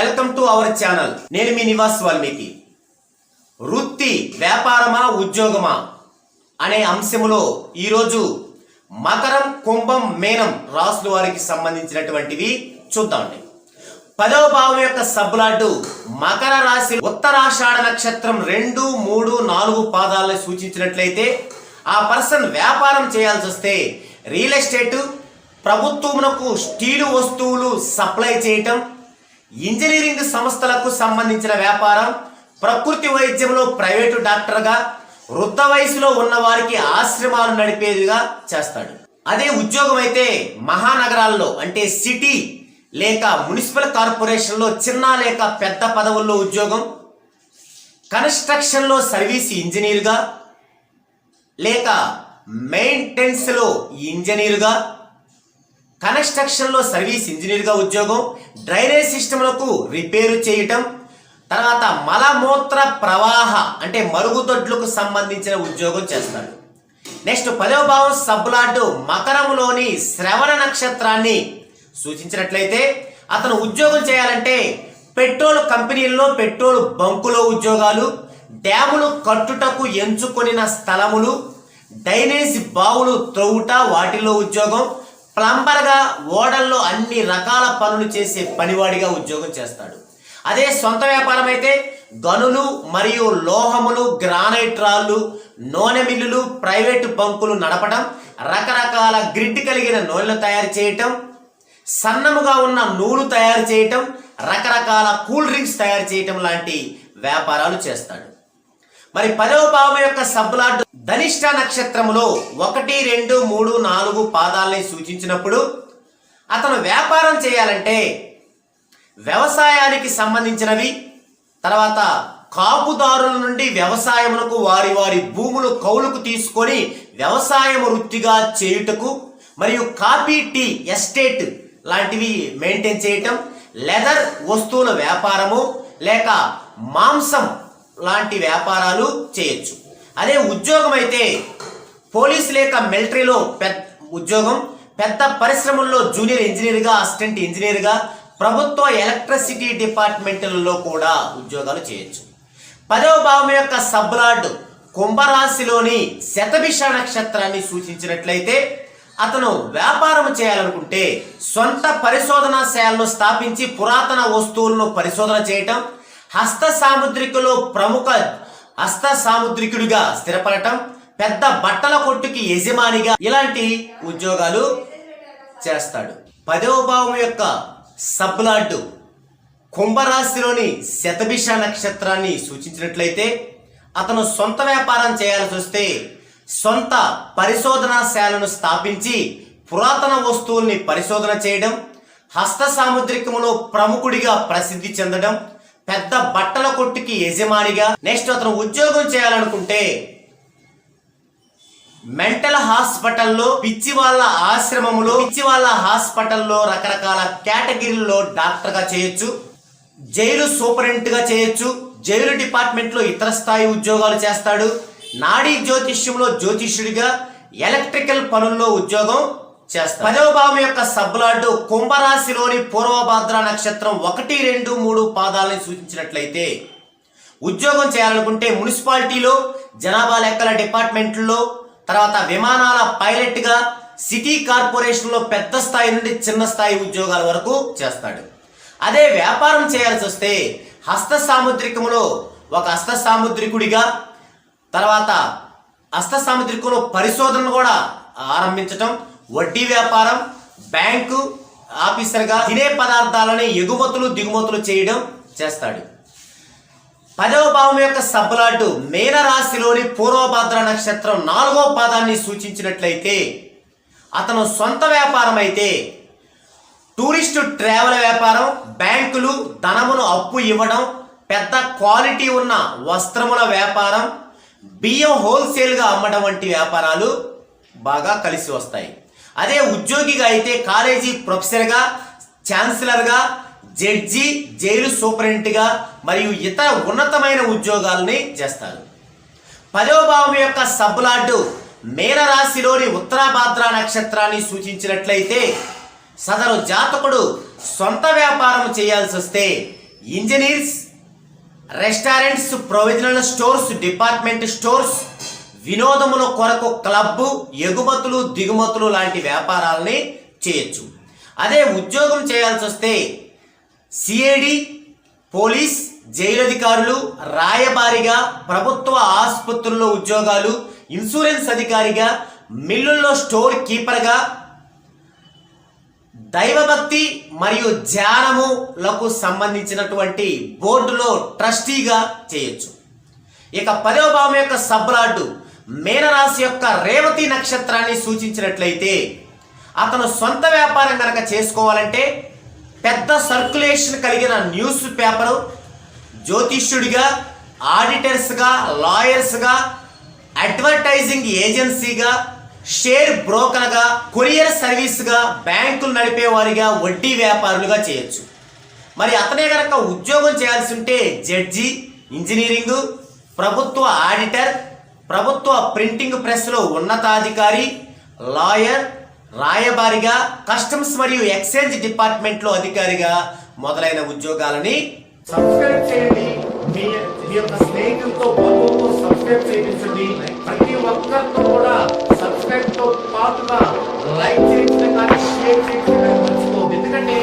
Welcome to our channel. నేను మీ నివాస్ వాల్మీకి. వృత్తి వ్యాపారమా ఉద్యోగమా అనే అంశములో ఈరోజు మకరం కుంభం మేనం రాసుల వారికి సంబంధించినటువంటివి చూద్దామండి పదవ భావం యొక్క సబ్బులాడ్డు మకర రాశి ఉత్తరాషాఢ నక్షత్రం రెండు మూడు నాలుగు పాదాలను సూచించినట్లయితే ఆ పర్సన్ వ్యాపారం చేయాల్సి వస్తే రియల్ ఎస్టేట్ ప్రభుత్వమునకు స్టీలు వస్తువులు సప్లై చేయటం ఇంజనీరింగ్ సంస్థలకు సంబంధించిన వ్యాపారం ప్రకృతి వైద్యంలో ప్రైవేటు డాక్టర్గా వృద్ధ వయసులో ఉన్న వారికి ఆశ్రమాలు నడిపేదిగా చేస్తాడు. అదే ఉద్యోగం అయితే మహానగరాల్లో అంటే సిటీ లేక మున్సిపల్ కార్పొరేషన్లో చిన్న లేక పెద్ద పదవుల్లో ఉద్యోగం కన్స్ట్రక్షన్లో సర్వీస్ ఇంజనీర్గా లేక మెయింటెనెన్స్లో ఇంజనీర్గా కన్స్ట్రక్షన్లో సర్వీస్ ఇంజనీర్గా ఉద్యోగం డ్రైనేజ్ సిస్టమ్లకు రిపేరు చేయటం తర్వాత మలమూత్ర ప్రవాహ అంటే మరుగుదొడ్లకు సంబంధించిన ఉద్యోగం చేస్తాడు. నెక్స్ట్ పదవ భావం సబ్లార్డు మకరంలోని శ్రవణ నక్షత్రాన్ని సూచించినట్లయితే అతను ఉద్యోగం చేయాలంటే పెట్రోల్ కంపెనీల్లో పెట్రోల్ బంకులో ఉద్యోగాలు డ్యాములు కట్టుటకు ఎంచుకొనిన స్థలములు డ్రైనేజ్ బావులు త్రవ్వుట వాటిలో ఉద్యోగం ప్లంబర్గా ఓడల్లో అన్ని రకాల పనులు చేసే పనివాడిగా ఉద్యోగం చేస్తాడు. అదే సొంత వ్యాపారం అయితే గనులు మరియు లోహములు గ్రానైట్ రాళ్ళు నూనె మిల్లులు ప్రైవేటు బంకులు నడపడం రకరకాల గ్రిడ్ కలిగిన నూనెలు తయారు చేయటం సన్నముగా ఉన్న నూలు తయారు చేయటం రకరకాల కూల్ డ్రింక్స్ తయారు చేయటం లాంటి వ్యాపారాలు చేస్తాడు. మరి పదవ భావం యొక్క సబ్లాట్ ధనిష్ట నక్షత్రములో ఒకటి రెండు మూడు నాలుగు పాదాలని సూచించినప్పుడు అతను వ్యాపారం చేయాలంటే వ్యవసాయానికి సంబంధించినవి తర్వాత కాపుదారుల నుండి వ్యవసాయమునకు వారి వారి భూములు కౌలుకు తీసుకొని వ్యవసాయం వృత్తిగా చేయుటకు మరియు కాపీ టీ ఎస్టేట్ లాంటివి మెయింటైన్ చేయటం లెదర్ వస్తువుల వ్యాపారము లేక మాంసం లాంటి వ్యాపారాలు చేయొచ్చు. అదే ఉద్యోగం అయితే పోలీస్ లేక మిలిటరీలో పెద్ద ఉద్యోగం పెద్ద పరిశ్రమల్లో జూనియర్ ఇంజనీర్గా అసిస్టెంట్ ఇంజనీర్గా ప్రభుత్వ ఎలక్ట్రిసిటీ డిపార్ట్మెంట్లలో కూడా ఉద్యోగాలు చేయొచ్చు. పదవ భావం యొక్క సబ్లాడ్ కుంభరాశిలోని శతభిష నక్షత్రాన్ని సూచించినట్లయితే అతను వ్యాపారం చేయాలనుకుంటే సొంత పరిశోధనా శాలను స్థాపించి పురాతన వస్తువులను పరిశోధన చేయటం హస్త సాముద్రికలో ప్రముఖ హస్త సాముద్రికుడిగా స్థిరపడటం పెద్ద బట్టల కొట్టుకి యజమానిగా ఇలాంటి ఉద్యోగాలు చేస్తాడు. పదవ భావం యొక్క సబ్లాడ్డు కుంభరాశిలోని శతభిష నక్షత్రాన్ని సూచించినట్లయితే అతను సొంత వ్యాపారం చేయాల్సి వస్తే సొంత పరిశోధనాశాలను స్థాపించి పురాతన వస్తువుల్ని పరిశోధన చేయడం హస్త సాముద్రికములో ప్రముఖుడిగా ప్రసిద్ధి చెందడం పెద్ద బట్టల కొట్టుకి యజమానిగా నెక్స్ట్ అతను ఉద్యోగం చేయాలనుకుంటే మెంటల్ హాస్పిటల్లో పిచ్చి వాళ్ళ ఆశ్రమంలో పిచ్చి వాళ్ళ హాస్పిటల్లో రకరకాల కేటగిరీల్లో డాక్టర్గా చేయొచ్చు జైలు సూపరింటెంట్గా చేయొచ్చు జైలు డిపార్ట్మెంట్లో ఇతర స్థాయి ఉద్యోగాలు చేస్తాడు నాడీ జ్యోతిష్యంలో జ్యోతిష్యుడిగా ఎలక్ట్రికల్ పనుల్లో ఉద్యోగం చేస్తాడు పదవ భావం యొక్క సబ్లార్డు కుంభరాశిలోని పూర్వభాద్ర నక్షత్రం ఒకటి రెండు మూడు పాదాలని సూచించినట్లయితే ఉద్యోగం చేయాలనుకుంటే మున్సిపాలిటీలో జనాభా లెక్కల డిపార్ట్మెంట్లో తర్వాత విమానాల పైలట్గా సిటీ కార్పొరేషన్లో పెద్ద స్థాయి నుండి చిన్న స్థాయి ఉద్యోగాల వరకు చేస్తాడు. అదే వ్యాపారం చేయాల్సి వస్తే హస్త సాముద్రికములో ఒక హస్త సాముద్రికుడిగా తర్వాత హస్త సాముద్రికంలో పరిశోధన కూడా ఆరంభించటం వడ్డీ వ్యాపారం బ్యాంకు ఆఫీసర్గా తినే పదార్థాలని ఎగుమతులు దిగుమతులు చేయడం చేస్తాడు. పదవ భావం యొక్క సబ్బలాటు మేన రాశిలోని పూర్వభద్ర నక్షత్రం నాలుగో పాదాన్ని సూచించినట్లయితే అతను సొంత వ్యాపారం అయితే టూరిస్టు ట్రావెల్ వ్యాపారం బ్యాంకులు ధనమును అప్పు ఇవ్వడం పెద్ద క్వాలిటీ ఉన్న వస్త్రముల వ్యాపారం బియ్యం హోల్సేల్గా అమ్మడం వంటి వ్యాపారాలు బాగా కలిసి వస్తాయి. అదే ఉద్యోగిగా అయితే కాలేజీ ప్రొఫెసర్గా ఛాన్సలర్గా జడ్జి జైలు సూపరింటెంట్గా మరియు ఇతర ఉన్నతమైన ఉద్యోగాలని చేస్తారు. పదవ భావం యొక్క సబ్లార్డు మేనరాశిలోని ఉత్తరాభాద్ర నక్షత్రాన్ని సూచించినట్లయితే సదరు జాతకుడు సొంత వ్యాపారం చేయాల్సి వస్తే engineers restaurants provisional stores department stores వినోదముల కొరకు క్లబ్బు ఎగుమతులు దిగుమతులు లాంటి వ్యాపారాలని చేయొచ్చు. అదే ఉద్యోగం చేయాల్సి వస్తే సిఐడి పోలీస్ జైలు అధికారులు రాయబారిగా ప్రభుత్వ ఆసుపత్రుల్లో ఉద్యోగాలు ఇన్సూరెన్స్ అధికారిగా మిల్లుల్లో స్టోర్ కీపర్గా దైవభక్తి మరియు ధ్యానములకు సంబంధించినటువంటి బోర్డులో ట్రస్టీగా చేయొచ్చు. ఇక పదవ భావం యొక్క సబ్లార్డు మీనరాశి యొక్క రేవతి నక్షత్రాన్ని సూచించినట్లయితే అతను సొంత వ్యాపారం కనుక చేసుకోవాలంటే పెద్ద సర్క్యులేషన్ కలిగిన న్యూస్ పేపరు జ్యోతిష్యుడిగా ఆడిటర్స్గా లాయర్స్గా అడ్వర్టైజింగ్ ఏజెన్సీగా షేర్ బ్రోకర్గా కొరియర్ సర్వీస్గా బ్యాంకులు నడిపేవారిగా వడ్డీ వ్యాపారులుగా చేయొచ్చు. మరి అతనే కనుక ఉద్యోగం చేయాల్సి ఉంటే జడ్జి ఇంజనీరింగ్ ప్రభుత్వ ఆడిటర్ ప్రభుత్వ ప్రింటింగ్ ప్రెస్లో ఉన్నతాధికారి లాయర్ రాయబారిగా కస్టమ్స్ మరియు ఎక్స్చేంజ్ డిపార్ట్మెంట్లో అధికారిగా మొదలైన ఉద్యోగాలని సబ్స్క్రైబ్ చేయండి. మీ మీ యొక్క స్నేహితులతో బంధువులతో సబ్స్క్రైబ్ చేయించండి. ప్రతి ఒక్కరితో కూడా సబ్స్క్రైబ్తో పాటుగా లైక్ చేయించడం కానీ షేర్ చేయించడం మర్చిపోదు ఎందుకంటే